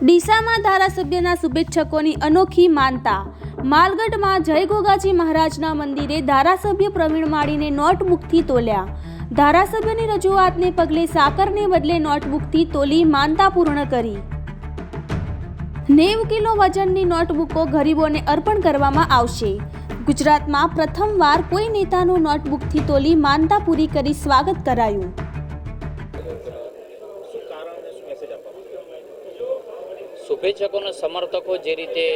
ડીસામાં ધારાસભ્યના શુભેચ્છકોની અનોખી માનતા. માલગઢમાં જય ગોગાજી મહારાજના મંદિરે ધારાસભ્ય પ્રવીણ માળીને નોટબુકથી તોલ્યા. ધારાસભ્યની રજૂઆતને પગલે સાકરને બદલે નોટબુકથી તોલી માનતા પૂર્ણ કરી. નેવ કિલો વજનની નોટબુકો ગરીબોને અર્પણ કરવામાં આવશે. ગુજરાતમાં પ્રથમવાર કોઈ નેતાનું નોટબુકથી તોલી માનતા પૂરી કરી સ્વાગત કરાયું. શુભેચ્છકોના સમર્થકો જે રીતે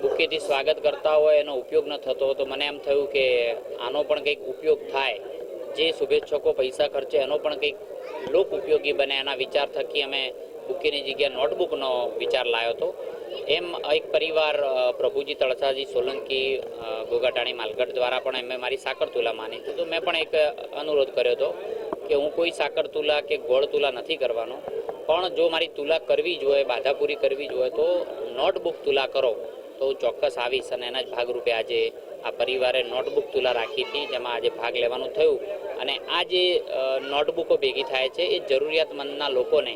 બુકેથી સ્વાગત કરતા હોય એનો ઉપયોગ ન થતો તો મને એમ થયું કે આનો પણ કંઈક ઉપયોગ થાય. જે શુભેચ્છકો પૈસા ખર્ચે એનો પણ કંઈક લોક ઉપયોગી બને એના વિચાર થકી અમે બુકેની જગ્યાએ નોટબુકનો વિચાર લાવ્યો હતો. એમ એક પરિવાર પ્રભુજી તળસાજી, સોલંકી ગોગાટાણી માલગઢ દ્વારા પણ એમે મારી સાકર તુલા માની. હતી તો મેં પણ એક અનુરોધ કર્યો હતો કે હું કોઈ સાકર તુલા કે ગોળ તુલા નથી કરવાનો. પણ જો મારી તુલા કરવી જોઈએ બાધા પૂરી કરવી જોઈએ તો નોટબુક તુલા કરો. તો હું ચોક્કસ આવીશ અને એના જ ભાગરૂપે આજે આ પરિવારે નોટબુક તુલા રાખી હતી, જેમાં આજે ભાગ લેવાનું થયું. અને આ જે નોટબુકો ભેગી થાય છે, એ જરૂરિયાતમંદના લોકોને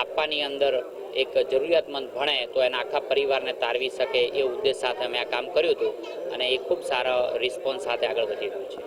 આપવાની અંદર એક જરૂરિયાતમંદ ભણે, તો એના આખા પરિવારને તારવી શકે એ ઉદ્દેશ સાથે અમે આ કામ કર્યું હતું. અને એ ખૂબ સારા રિસ્પોન્સ સાથે આગળ વધી રહ્યું છે.